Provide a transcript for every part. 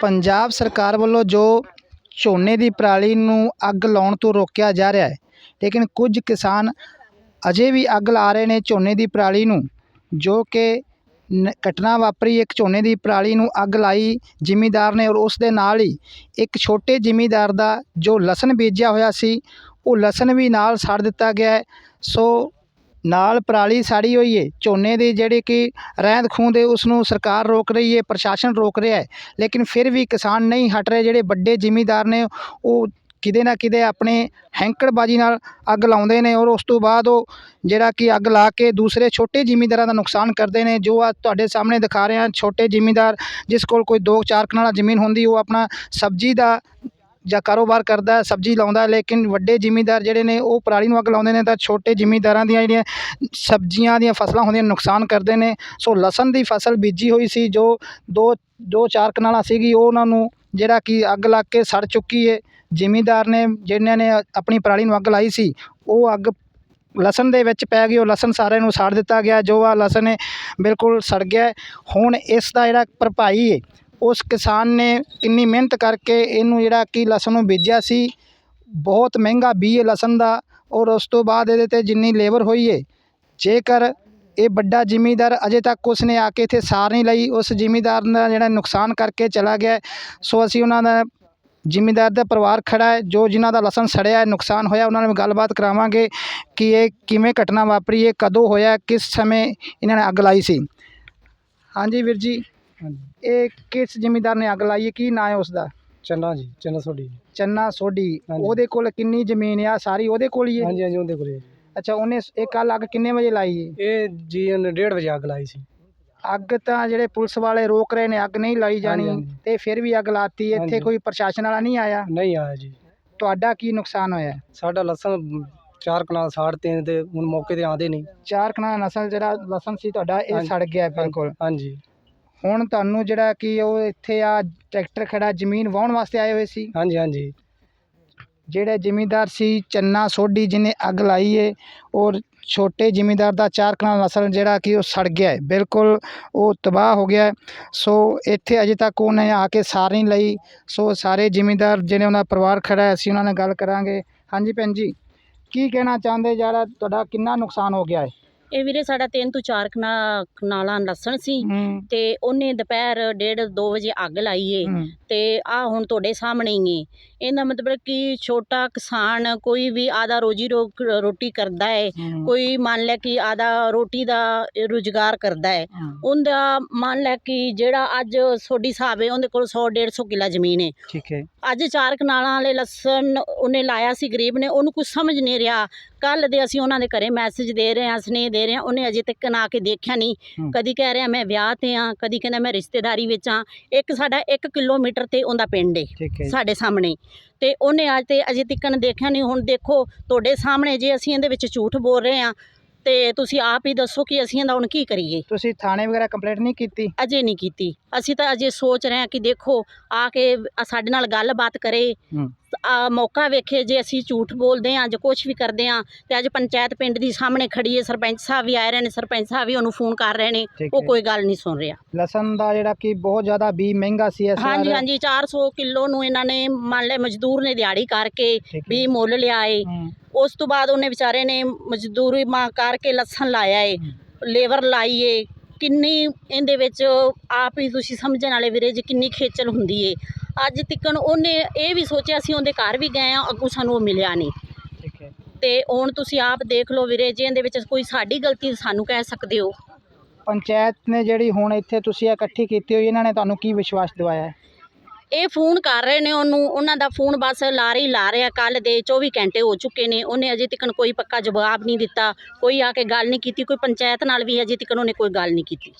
ਪੰਜਾਬ ਸਰਕਾਰ ਵੱਲੋਂ ਜੋ ਝੋਨੇ ਦੀ ਪਰਾਲੀ ਨੂੰ ਅੱਗ ਲਾਉਣ ਤੋਂ ਰੋਕਿਆ ਜਾ ਰਿਹਾ ਹੈ, ਲੇਕਿਨ ਕੁਝ ਕਿਸਾਨ ਅਜੇ ਵੀ ਅੱਗ ਲਾ ਰਹੇ ਨੇ ਝੋਨੇ ਦੀ ਪਰਾਲੀ ਨੂੰ, ਜੋ ਕਿ ਨ- ਘਟਨਾ ਵਾਪਰੀ, ਇੱਕ ਝੋਨੇ ਦੀ ਪਰਾਲੀ ਨੂੰ ਅੱਗ ਲਾਈ ਜ਼ਿਮੀਂਦਾਰ ਨੇ ਔਰ ਉਸ ਦੇ ਨਾਲ ਹੀ ਇੱਕ ਛੋਟੇ ਜ਼ਿਮੀਂਦਾਰ ਦਾ ਜੋ ਲਸਣ ਬੀਜਿਆ ਹੋਇਆ ਸੀ, ਉਹ ਲਸਣ ਵੀ ਨਾਲ ਸਾੜ ਦਿੱਤਾ ਗਿਆ ਹੈ। ਸੋ ਨਾਲ ਪਰਾਲੀ ਸਾੜੀ ਹੋਈ ਹੈ ਝੋਨੇ ਦੀ ਜਿਹੜੀ ਕਿ ਰਹਿੰਦ ਖੂੰਹਦ ਹੈ ਉਸ ਨੂੰ ਸਰਕਾਰ ਰੋਕ ਰਹੀ ਹੈ ਪ੍ਰਸ਼ਾਸਨ ਰੋਕ ਰਿਹਾ ਹੈ ਲੇਕਿਨ ਫਿਰ ਵੀ ਕਿਸਾਨ ਨਹੀਂ ਹਟ ਰਹੇ, ਜਿਹੜੇ ਵੱਡੇ ਜ਼ਿਮੀਂਦਾਰ ਨੇ, ਉਹ ਕਿਤੇ ਨਾ ਕਿਤੇ ਆਪਣੇ ਹੈਂਕੜਬਾਜੀ ਨਾਲ ਅੱਗ ਲਾਉਂਦੇ ਨੇ ਔਰ ਉਸ ਤੋਂ ਬਾਅਦ ਉਹ ਜਿਹੜਾ ਕਿ ਅੱਗ ਲਾ ਕੇ ਦੂਸਰੇ ਛੋਟੇ ਜ਼ਿਮੀਂਦਾਰਾਂ ਦਾ ਨੁਕਸਾਨ ਕਰਦੇ ਨੇ। ਜੋ ਆ ਤੁਹਾਡੇ ਸਾਹਮਣੇ ਦਿਖਾ ਰਹੇ ਹਾਂ, ਛੋਟੇ ਜ਼ਿਮੀਂਦਾਰ, ਜਿਸ ਕੋਲ ਕੋਈ ਦੋ ਚਾਰ ਕਨਾਲਾ ਜ਼ਮੀਨ ਹੁੰਦੀ, ਉਹ ਆਪਣਾ ਸਬਜ਼ੀ ਦਾ ਜਾਂ ਕਾਰੋਬਾਰ ਕਰਦਾ ਸਬਜ਼ੀ ਲਾਉਂਦਾ ਲੇਕਿਨ ਵੱਡੇ ਜ਼ਿਮੀਂਦਾਰ ਜਿਹੜੇ ਨੇ, ਉਹ ਪਰਾਲੀ ਨੂੰ ਅੱਗ ਲਾਉਂਦੇ ਨੇ ਤਾਂ ਛੋਟੇ ਜ਼ਿਮੀਂਦਾਰਾਂ ਦੀਆਂ ਜਿਹੜੀਆਂ ਸਬਜ਼ੀਆਂ ਦੀਆਂ ਫਸਲਾਂ ਹੁੰਦੀਆਂ ਨੁਕਸਾਨ ਕਰਦੇ ਨੇ। ਸੋ ਲਸਣ ਦੀ ਫਸਲ ਬੀਜੀ ਹੋਈ ਸੀ, ਜੋ ਦੋ ਦੋ ਚਾਰ ਕਨਾਲਾਂ ਸੀਗੀ, ਉਹ ਉਹਨਾਂ ਨੂੰ ਜਿਹੜਾ ਕਿ ਅੱਗ ਲੱਗ ਕੇ ਸੜ ਚੁੱਕੀ ਹੈ ਜ਼ਿਮੀਂਦਾਰ ਨੇ ਜਿਹਨਾਂ ਨੇ ਆਪਣੀ ਪਰਾਲੀ ਨੂੰ ਅੱਗ ਲਾਈ ਸੀ, ਉਹ ਅੱਗ ਲਸਣ ਦੇ ਵਿੱਚ ਪੈ ਗਈ, ਉਹ ਲਸਣ ਸਾਰੇ ਨੂੰ ਸਾੜ ਦਿੱਤਾ ਗਿਆ, ਜੋ ਆ ਲਸਣ ਬਿਲਕੁਲ ਸੜ ਗਿਆ ਹੁਣ ਇਸ ਦਾ ਜਿਹੜਾ ਭਰਪਾਈ ਹੈ ਉਸ ਕਿਸਾਨ ਨੇ ਕਿੰਨੀ ਮਿਹਨਤ ਕਰਕੇ ਇਹਨੂੰ ਜਿਹੜਾ ਕਿ ਲਸਣ ਨੂੰ ਬੀਜਿਆ ਸੀ। ਬਹੁਤ ਮਹਿੰਗਾ ਬੀਜ ਹੈ ਲਸਣ ਦਾ ਔਰ ਉਸ ਤੋਂ ਬਾਅਦ ਇਹਦੇ ਤੇ ਜਿੰਨੀ ਲੇਬਰ ਹੋਈ ਹੈ ਜੇਕਰ ਇਹ ਵੱਡਾ ਜ਼ਿਮੀਂਦਾਰ ਅਜੇ ਤੱਕ ਉਸਨੇ ਆ ਕੇ ਇੱਥੇ ਸਾਰ ਨਹੀਂ ਲਈ, ਉਸ ਜ਼ਿਮੀਂਦਾਰ ਦਾ ਜਿਹੜਾ ਨੁਕਸਾਨ ਕਰਕੇ ਚਲਾ ਗਿਆ ਸੋ ਅਸੀਂ ਉਹਨਾਂ ਦਾ ਜ਼ਿਮੀਂਦਾਰ ਦਾ ਪਰਿਵਾਰ ਖੜਾ ਹੈ ਜੋ ਜਿਨ੍ਹਾਂ ਦਾ ਲਸਣ ਸੜਿਆ ਹੈ ਨੁਕਸਾਨ ਹੋਇਆ, ਉਹਨਾਂ ਨਾਲ ਗੱਲਬਾਤ ਕਰਾਵਾਂਗੇ ਕਿ ਇਹ ਕਿਵੇਂ ਘਟਨਾ ਵਾਪਰੀ ਇਹ ਕਦੋਂ ਹੋਇਆ, ਕਿਸ ਸਮੇਂ ਇਹਨਾਂ ਨੇ ਅੱਗ ਲਾਈ ਸੀ। ਹਾਂਜੀ ਵੀਰ ਜੀ। ਇਹ ਕਿਸ ਜ਼ਿਮੀਂਦਾਰ ਨੇ ਅੱਗ ਲਾਈ ਹੈ? ਕੀ ਨਾਂ ਹੈ ਉਸ ਦਾ ਚੰਨਾ ਜੀ ਚੰਨਾ ਸੋਢੀ। ਚੰਨਾ ਸੋਢੀ। ਹਾਂਜੀ। ਉਹਦੇ ਕੋਲ ਕਿੰਨੀ ਜ਼ਮੀਨ ਆ? ਸਾਰੀ ਉਹਦੇ ਕੋਲ ਹੀ ਹੈ? ਹਾਂਜੀ ਹਾਂਜੀ ਉਹਦੇ ਕੋਲੇ ਅੱਛਾ ਉਹਨੇ ਇਹ ਕੱਲ ਅੱਗ ਕਿੰਨੇ ਵਜੇ ਲਾਈ ਹੈ ਇਹ ਜੀ ਉਹਨੇ 1:30 ਵਜੇ ਅੱਗ ਲਾਈ ਸੀ। ਅੱਗ ਤਾਂ ਜਿਹੜੇ ਪੁਲਿਸ ਵਾਲੇ ਰੋਕ ਰਹੇ ਨੇ ਅੱਗ ਨਹੀਂ ਲਾਈ ਜਾਣੀ। ਹਾਂਜੀ, ਹਾਂਜੀ। ਤੇ ਫਿਰ ਵੀ ਅੱਗ ਲਾਤੀ। ਇੱਥੇ ਹਾਂਜੀ। ਕੋਈ ਪ੍ਰਸ਼ਾਸਨ ਵਾਲਾ ਨਹੀਂ ਆਇਆ? ਨਹੀਂ ਆਇਆ ਜੀ। ਤੁਹਾਡਾ ਕੀ ਨੁਕਸਾਨ ਹੋਇਆ? ਸਾਡਾ ਲਸਣ ਚਾਰ ਕਨਾਲ ਸਾੜ ਤੇ ਤੇ ਹੁਣ ਮੌਕੇ ਤੇ ਆਂਦੇ ਨਹੀਂ। ਚਾਰ ਕਣਾ ਨਸਲ ਜਿਹੜਾ ਲਸਣ ਸੀ ਤੁਹਾਡਾ ਇਹ ਹਾਂਜੀ। ਸੜ ਗਿਆ ਬਿਲਕੁਲ। ਹਾਂਜੀ। ਹੁਣ ਤੁਹਾਨੂੰ ਜਿਹੜਾ ਕਿ ਉਹ ਇੱਥੇ ਆ ਟਰੈਕਟਰ ਖੜਾ ਜ਼ਮੀਨ ਵਾਹੁਣ ਵਾਸਤੇ ਆਏ ਹੋਏ ਸੀ? ਹਾਂਜੀ ਹਾਂਜੀ। ਜਿਹੜੇ ਜ਼ਿਮੀਂਦਾਰ ਸੀ ਚੰਨਾ ਸੋਢੀ ਜਿਹਨੇ ਅੱਗ ਲਾਈ ਏ ਔਰ ਛੋਟੇ ਜ਼ਿਮੀਂਦਾਰ ਦਾ ਚਾਰ ਕਨਾਲ ਨਸਲ ਜਿਹੜਾ ਕਿ ਉਹ ਸੜ ਗਿਆ ਹੈ ਬਿਲਕੁਲ ਉਹ ਤਬਾਹ ਹੋ ਗਿਆ। ਸੋ ਇੱਥੇ ਅਜੇ ਤੱਕ ਉਹਨੇ ਆ ਕੇ ਸਾਰ ਨਹੀਂ ਲਈ। ਸੋ ਸਾਰੇ ਜ਼ਿਮੀਂਦਾਰ ਜਿਹੜੇ ਉਹਨਾਂ ਦਾ ਪਰਿਵਾਰ ਖੜਾ ਹੈ ਅਸੀਂ ਉਹਨਾਂ ਨਾਲ ਗੱਲ ਕਰਾਂਗੇ। ਹਾਂਜੀ ਭੈਣ ਜੀ ਕੀ ਕਹਿਣਾ ਚਾਹੁੰਦੇ? ਜਿਹੜਾ ਤੁਹਾਡਾ ਕਿੰਨਾ ਨੁਕਸਾਨ ਹੋ ਗਿਆ ਹੈ ਇਹ ਵੀਰੇ ਸਾਡਾ ਤਿੰਨ ਤੋਂ ਚਾਰ ਕਨਾ ਕਨਾਲਾਂ ਲਸਣ ਸੀ ਤੇ ਉਹਨੇ ਦੁਪਹਿਰ 1:30 2 ਵਜੇ ਅੱਗ ਲਾਈ ਏ ਤੇ ਆ ਹੁਣ ਤੁਹਾਡੇ ਸਾਹਮਣੇ ਹੀ ਏ। ਇਹਦਾ ਮਤਲਬ ਕਿ ਛੋਟਾ ਕਿਸਾਨ ਕੋਈ ਵੀ ਆਦਾ ਰੋਜੀ ਰੋਟੀ ਕਰਦਾ ਹੈ ਹੂੰ, ਕੋਈ ਮੰਨ ਲੈ ਕਿ ਆਦਾ ਰੋਟੀ ਦਾ ਰੁਜ਼ਗਾਰ ਕਰਦਾ ਹੈ ਹੂੰ, ਉਹਦਾ ਮੰਨ ਲੈ ਕਿ ਜਿਹੜਾ ਅੱਜ ਸੋਡੀ ਹਿਸਾਬ ਹੈ ਉਹਦੇ ਕੋਲ 100 150 ਕਿੱਲਾ ਜ਼ਮੀਨ ਹੈ ਠੀਕ ਹੈ ਅੱਜ ਚਾਰ ਕਨਾਲਾਂ ਵਾਲੇ ਲਸਣ ਉਹਨੇ ਲਾਇਆ ਸੀ ਗਰੀਬ ਨੇ ਉਹਨੂੰ ਕੁਝ ਸਮਝ ਨਹੀਂ ਰਿਹਾ। ਕੱਲ ਦੇ ਅਸੀਂ ਉਹਨਾਂ ਦੇ ਘਰੇ ਮੈਸੇਜ ਦੇ ਰਹੇ ਹਾਂ ਸਨੇਹ ਦੇ ਰਹੇ ਹਾਂ ਉਹਨੇ ਅਜੇ ਤੱਕ ਨਾ ਕੇ ਦੇਖਿਆ ਨਹੀਂ। ਕਦੀ ਕਹਿ ਰਿਹਾ ਮੈਂ ਵਿਆਹ ਤੇ ਆ ਕਦੀ ਕਹਿੰਦਾ ਮੈਂ ਰਿਸ਼ਤੇਦਾਰੀ ਵਿੱਚ ਆ ਇੱਕ ਸਾਡਾ 1 ਕਿਲੋਮੀਟਰ ਤੇ ਉਹਦਾ ਪਿੰਡ ਏ ਸਾਡੇ ਸਾਹਮਣੇ। ਤੇ ਉਹਨੇ ਅੱਜ ਤੇ ਅਜੇ ਤੱਕ ਦੇਖਿਆ ਨਹੀਂ ਹੁਣ ਦੇਖੋ ਤੁਹਾਡੇ ਸਾਹਮਣੇ ਜੇ ਅਸੀਂ ਇਹਦੇ ਵਿੱਚ ਝੂਠ ਬੋਲ ਰਹੇ ਆ ਤੇ ਤੁਸੀਂ ਆਪ ਹੀ ਦੱਸੋ ਕਿ ਅਸੀਂ ਇਹਦਾ ਹੁਣ ਕੀ ਕਰੀਏ? ਤੁਸੀਂ ਥਾਣੇ ਵਗੈਰਾ ਕੰਪਲੇਂਟ ਨਹੀਂ ਕੀਤੀ? ਅਜੇ ਨਹੀਂ ਕੀਤੀ। ਅਸੀਂ ਤਾਂ ਅਜੇ ਸੋਚ ਰਹੇ ਹਾਂ ਕਿ ਦੇਖੋ ਆ ਕੇ ਸਾਡੇ ਨਾਲ ਗੱਲਬਾਤ ਕਰੇ। ਹੂੰ। ਆ ਮੌਕਾ ਵੇਖੇ ਜੇ ਅਸੀਂ ਝੂਠ ਬੋਲਦੇ ਹਾਂ ਜਾਂ ਕੁਝ ਵੀ ਕਰਦੇ ਹਾਂ ਤੇ ਅੱਜ ਪੰਚਾਇਤ ਪਿੰਡ ਦੀ ਸਾਹਮਣੇ ਖੜੀ ਹੈ ਸਰਪੰਚ ਸਾਹਿਬ ਵੀ ਆਏ ਰਹੇ ਨੇ ਸਰਪੰਚ ਸਾਹਿਬ ਵੀ ਉਹਨੂੰ ਫੋਨ ਕਰ ਰਹੇ ਨੇ। ਠੀਕ ਉਹ ਹੈ। ਕੋਈ ਗੱਲ ਨਹੀਂ ਸੁਣ ਰਿਹਾ। ਲਸਣ ਦਾ ਜਿਹੜਾ ਕਿ ਬਹੁਤ ਜ਼ਿਆਦਾ ਬੀ ਮਹਿੰਗਾ ਸੀ ਇਸ ਹਾਂਜੀ ਵਾਰ ਹਾਂਜੀ 400 ਕਿਲੋ ਨੂੰ ਇਹਨਾਂ ਨੇ ਮੰਨ ਲੈ ਮਜ਼ਦੂਰ ਨੇ ਦਿਹਾੜੀ ਕਰਕੇ ਠੀਕ ਹੈ। ਵੀ ਮੁੱਲ ਲਿਆ ਏ ਹੂੰ, ਉਸ ਤੋਂ ਬਾਅਦ ਉਹਨੇ ਵਿਚਾਰੇ ਨੇ ਮਜ਼ਦੂਰੀ ਮਾਂ ਕਰਕੇ ਲਸਣ ਲਾਇਆ ਏ ਲੇਬਰ ਲਾਈ ਏ। ਕਿੰਨੀ ਇਹਦੇ ਵਿੱਚ ਆਪ ਹੀ ਤੁਸੀਂ ਸਮਝਣ ਵਾਲੇ ਵੀਰੇ ਜੀ ਕਿੰਨੀ ਖੇਚਲ ਹੁੰਦੀ ਏ। ਅੱਜ ਤਿੱਕਣ ਉਹਨੇ ਇਹ ਵੀ ਸੋਚਿਆ ਸੀ ਉਹਦੇ ਘਰ ਵੀ ਗਏ ਆ ਅੱਗੋਂ ਸਾਨੂੰ ਉਹ ਮਿਲਿਆ ਨਹੀਂ। ਠੀਕ ਹੈ। ਤੇ ਹੁਣ ਤੁਸੀਂ ਆਪ ਦੇਖ ਲਓ ਵੀਰੇ ਜੇ ਇਹਦੇ ਵਿੱਚ ਕੋਈ ਸਾਡੀ ਗਲਤੀ ਸਾਨੂੰ ਕਹਿ ਸਕਦੇ ਹੋ। ਪੰਚਾਇਤ ਨੇ ਜਿਹੜੀ ਹੁਣ ਇੱਥੇ ਤੁਸੀਂ ਇਕੱਠੀ ਕੀਤੀ ਹੋਈ ਇਹਨਾਂ ਨੇ ਤੁਹਾਨੂੰ ਕੀ ਵਿਸ਼ਵਾਸ ਦਿਵਾਇਆ? ਹੈ ਇਹ ਫੋਨ ਕਰ ਰਹੇ ਨੇ ਉਹਨੂੰ, ਉਹਨਾਂ ਦਾ ਫੋਨ ਬਸ ਲਾਰੇ ਹੀ ਲਾ ਰਿਹਾ। ਕੱਲ ਦੇ 24 ਘੰਟੇ ਹੋ ਚੁੱਕੇ ਨੇ। ਉਹਨੇ ਅਜੇ ਤੱਕ ਕੋਈ ਪੱਕਾ ਜਵਾਬ ਨਹੀਂ ਦਿੱਤਾ। ਕੋਈ ਆ ਕੇ ਗੱਲ ਨਹੀਂ ਕੀਤੀ, ਕੋਈ ਪੰਚਾਇਤ ਨਾਲ ਵੀ ਅਜੇ ਤੱਕ ਉਹਨੇ ਕੋਈ ਗੱਲ ਨਹੀਂ ਕੀਤੀ।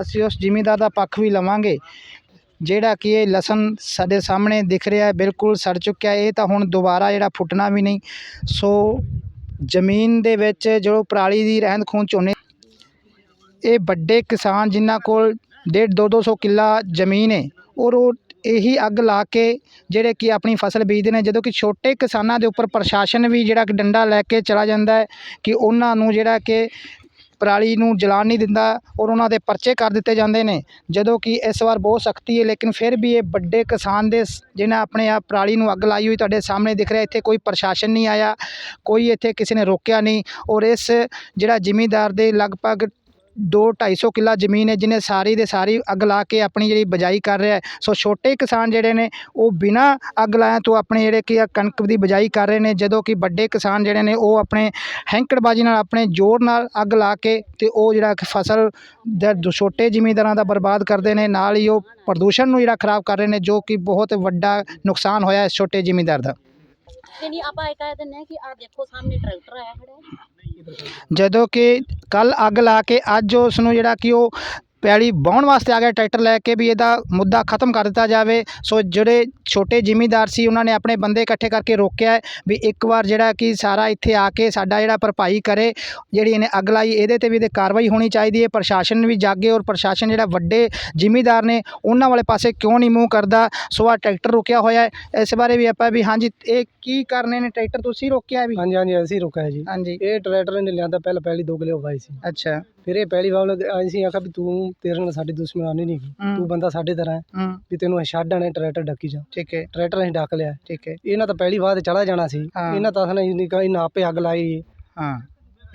ਅਸੀਂ ਉਸ ਜ਼ਿਮੀਂਦਾਰ ਦਾ ਪੱਖ ਵੀ ਲਵਾਂਗੇ। ਜਿਹੜਾ ਕਿ ਇਹ ਲਸਣ ਸਾਡੇ ਸਾਹਮਣੇ ਦਿਖ ਰਿਹਾ ਹੈ, ਬਿਲਕੁਲ ਸੜ ਚੁੱਕਿਆ ਇਹ ਤਾਂ ਹੁਣ ਦੁਬਾਰਾ ਜਿਹੜਾ ਫੁੱਟਣਾ ਵੀ ਨਹੀਂ। ਸੋ ਜ਼ਮੀਨ ਦੇ ਵਿੱਚ ਜੋ ਪਰਾਲੀ ਦੀ ਰਹਿੰਦ ਖੂੰਹਦ ਝੋਨੇ ਇਹ ਵੱਡੇ ਕਿਸਾਨ ਜਿਨ੍ਹਾਂ ਕੋਲ ਡੇਢ ਦੋ ਦੋ ਸੌ ਕਿੱਲਾ ਜ਼ਮੀਨ ਹੈ, ਔਰ ਉਹ ਇਹੀ ਅੱਗ ਲਾ ਕੇ ਜਿਹੜੇ ਕਿ ਆਪਣੀ ਫਸਲ ਬੀਜਦੇ ਨੇ, ਜਦੋਂ ਕਿ ਛੋਟੇ ਕਿਸਾਨਾਂ ਦੇ ਉੱਪਰ ਪ੍ਰਸ਼ਾਸਨ ਵੀ ਜਿਹੜਾ ਕਿ ਡੰਡਾ ਲੈ ਕੇ ਚਲਾ ਜਾਂਦਾ ਹੈ ਕਿ ਉਹਨਾਂ ਨੂੰ ਜਿਹੜਾ ਕਿ ਪਰਾਲੀ ਨੂੰ ਜਲਾਣ ਨਹੀਂ ਦਿੰਦਾ ਔਰ ਉਹਨਾਂ ਦੇ ਪਰਚੇ ਕਰ ਦਿੱਤੇ ਜਾਂਦੇ ਨੇ। ਜਦੋਂ ਕਿ ਇਸ ਵਾਰ ਬਹੁਤ ਸਖਤੀ ਹੈ, ਲੇਕਿਨ ਫਿਰ ਵੀ ਇਹ ਵੱਡੇ ਕਿਸਾਨ ਦੇ ਜਿਹਨਾਂ ਆਪਣੇ ਆਪ ਪਰਾਲੀ ਨੂੰ ਅੱਗ ਲਾਈ ਹੋਈ ਤੁਹਾਡੇ ਸਾਹਮਣੇ ਦਿਖ ਰਿਹਾ, ਇੱਥੇ ਕੋਈ ਪ੍ਰਸ਼ਾਸਨ ਨਹੀਂ ਆਇਆ, ਕੋਈ ਇੱਥੇ ਕਿਸੇ ਨੇ ਰੋਕਿਆ ਨਹੀਂ ਔਰ ਇਸ ਜਿਹੜਾ ਜ਼ਿਮੀਂਦਾਰ ਦੇ ਲਗਭਗ ਦੋ 250 ਕਿੱਲਾ ਜ਼ਮੀਨ ਹੈ ਜਿਹਨੇ ਸਾਰੀ ਦੇ ਸਾਰੀ ਅੱਗ ਲਾ ਕੇ ਆਪਣੀ ਜਿਹੜੀ ਬਜਾਈ ਕਰ ਰਿਹਾ ਸੋ ਛੋਟੇ ਕਿਸਾਨ ਜਿਹੜੇ ਨੇ ਉਹ ਬਿਨਾਂ ਅੱਗ ਲਾਇਆ ਤੋਂ ਆਪਣੇ ਜਿਹੜੇ ਕਿ ਆ ਕਣਕ ਦੀ ਬਜਾਈ ਕਰ ਰਹੇ ਨੇ ਜਦੋਂ ਕਿ ਵੱਡੇ ਕਿਸਾਨ ਜਿਹੜੇ ਨੇ ਉਹ ਆਪਣੇ ਹੈਂਕੜਬਾਜੀ ਨਾਲ ਆਪਣੇ ਜ਼ੋਰ ਨਾਲ ਅੱਗ ਲਾ ਕੇ ਤੇ ਉਹ ਜਿਹੜਾ ਫਸਲ ਦਾ ਛੋਟੇ ਜ਼ਿਮੀਂਦਾਰਾਂ ਦਾ ਬਰਬਾਦ ਕਰਦੇ ਨੇ ਨਾਲ ਹੀ ਉਹ ਪ੍ਰਦੂਸ਼ਣ ਨੂੰ ਜਿਹੜਾ ਖਰਾਬ ਕਰ ਰਹੇ ਨੇ ਜੋ ਕਿ ਬਹੁਤ ਵੱਡਾ ਨੁਕਸਾਨ ਹੋਇਆ ਇਸ ਛੋਟੇ ਜ਼ਿਮੀਂਦਾਰ ਦਾ। ਨਹੀਂ ਆਪਾਂ ਇਹ ਕਹਿ ਦਿੰਦੇ ਕਿ ਆ ਦੇਖੋ ਸਾਹਮਣੇ ਟਰੈਕਟਰ ਆਇਆ ਖੜਾ ਜਦੋਂ ਕਿ ਕੱਲ੍ਹ ਅੱਗ ਲਾ ਕੇ ਅੱਜ ਉਸ ਨੂੰ ਜਿਹੜਾ ਕਿ ਉਹ ਪੈਲੀ ਵਾਹੁਣ ਵਾਸਤੇ ਆ ਗਿਆ ਟਰੈਕਟਰ ਲੈ ਕੇ ਵੀ ਇਹਦਾ ਮੁੱਦਾ ਖਤਮ ਕਰ ਦਿੱਤਾ ਜਾਵੇ। ਸੋ ਜਿਹੜੇ ਛੋਟੇ ਜ਼ਿਮੀਂਦਾਰ ਸੀ ਉਹਨਾਂ ਨੇ ਆਪਣੇ ਬੰਦੇ ਇਕੱਠੇ ਕਰਕੇ ਰੋਕਿਆ ਵੀ ਇੱਕ ਵਾਰ ਜਿਹੜਾ ਕਿ ਸਾਰਾ ਇੱਥੇ ਆ ਕੇ ਸਾਡਾ ਜਿਹੜਾ ਭਰਪਾਈ ਕਰੇ ਜਿਹੜੀ ਇਹਨੇ ਅੱਗ ਲਾਈ ਇਹਦੇ ਤੇ ਵੀ ਤੇ ਕਾਰਵਾਈ ਹੋਣੀ ਚਾਹੀਦੀ ਹੈ। ਪ੍ਰਸ਼ਾਸਨ ਵੀ ਜਾਗੇ ਔਰ ਪ੍ਰਸ਼ਾਸਨ ਜਿਹੜਾ ਵੱਡੇ ਜ਼ਿਮੀਂਦਾਰ ਨੇ ਉਹਨਾਂ ਵਾਲੇ ਪਾਸੇ ਕਿਉਂ ਨਹੀਂ ਮੂੰਹ ਕਰਦਾ? ਸੋ ਆ ਟਰੈਕਟਰ ਰੁਕਿਆ ਹੋਇਆ ਹੈ। ਇਸ ਬਾਰੇ ਵੀ ਆਪਾਂ ਵੀ ਹਾਂਜੀ ਇਹ ਕੀ ਕਰਨੇ ਨੇ ਟਰੈਕਟਰ ਤੁਸੀਂ ਰੋਕਿਆ ਵੀ? ਹਾਂਜੀ ਹਾਂਜੀ ਅਸੀਂ ਰੁਕਿਆ ਜੀ। ਹਾਂਜੀ। ਇਹ ਟਰੈਕਟਰ ਨੇ ਲਿਆਂਦਾ ਪਹਿਲਾਂ ਪਹਿਲੀ ਦੋ ਕਿਲੇ ਵਾਈ ਸੀ। ਅੱਛਾ। ਫਿਰ ਇਹ ਪਹਿਲੀ ਵਾਰ ਅਸੀਂ ਆਖਿਆ ਵੀ ਤੂੰ ਤੇਰੇ ਨਾਲ ਸਾਡੀ ਦੁਸ਼ਮਣੀ ਨਹੀਂ ਗੀ ਹੂੰ। ਤੂੰ ਬੰਦਾ ਸਾਡੇ ਤਰ੍ਹਾਂ ਹੈ ਹੂੰ। ਵੀ ਤੈਨੂੰ ਅਸੀਂ ਛੱਡ ਆਣੇ ਟਰੈਕਟਰ ਡੱਕੀ ਜਾ। ਠੀਕ ਹੈ। ਟਰੈਕਟਰ ਅਸੀਂ ਡੱਕ ਲਿਆ। ਠੀਕ ਹੈ। ਇਹਨਾਂ ਤਾਂ ਪਹਿਲੀ ਵਾਰ ਤੇ ਚਲਾ ਜਾਣਾ ਸੀ। ਹਾਂ। ਇਹਨਾਂ ਤਾਂ ਅਸਾਂ ਨਹੀਂ ਕਹੀ ਨਾ ਆਪੇ ਅੱਗ ਲਾਈ। ਹਾਂ।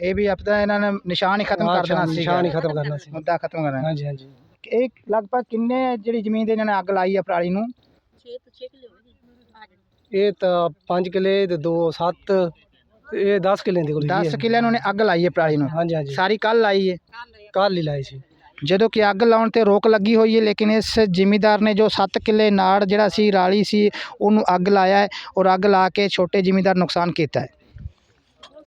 ਇਹ ਵੀ ਆਪਦਾ ਇਹਨਾਂ ਨੇ ਨਿਸ਼ਾਨ ਹੀ ਖਤਮ ਕਰ ਦੇਣਾ ਸੀ ਨਿਸ਼ਾਨ ਹੀ ਖਤਮ ਕਰਨਾ ਸੀ। ਮੁੱਦਾ ਖਤਮ ਕਰਨਾ। ਹਾਂਜੀ ਹਾਂਜੀ। ਇਹ ਲਗਭਗ ਕਿੰਨੇ ਜਿਹੜੀ ਜ਼ਮੀਨ ਦੇ ਇਹਨਾਂ ਨੇ ਅੱਗ ਲਾਈ ਆ ਪਰਾਲੀ ਨੂੰ? 6 ਤੋਂ 6 ਕਿਲੋ ਹੋਵੇਗੀ ਆ ਜਿਹੜੀ ਇਹ ਤਾਂ 5 ਕਿਲੇ ਤੇ 2 7 ਇਹ 10 ਕਿਲੇ ਦੀ ਕੋਲ 10 ਕਿੱਲਿਆਂ ਨੂੰ ਨੇ ਅੱਗ ਲਾਈ ਹੈ ਪਰਾਲੀ ਨੂੰ। ਹਾਂਜੀ ਹਾਂਜੀ। ਸਾਰੀ ਕੱਲ ਲਾਈ ਹੈ। ਕੱਲ ਹੀ ਲਾਈ ਸੀ। ਜਦੋਂ ਕਿ ਅੱਗ ਲਾਉਣ ਤੇ ਰੋਕ ਲੱਗੀ ਹੋਈ ਹੈ ਲੇਕਿਨ ਇਸ ਜ਼ਿਮੀਂਦਾਰ ਨੇ ਜੋ 7 ਕਿੱਲੇ ਨਾੜ ਜਿਹੜਾ ਸੀ ਰਾਲੀ ਸੀ ਉਹਨੂੰ ਅੱਗ ਲਾਇਆ ਹੈ ਔਰ ਅੱਗ ਲਾ ਕੇ ਛੋਟੇ ਜ਼ਿਮੀਂਦਾਰ ਨੁਕਸਾਨ ਕੀਤਾ ਹੈ।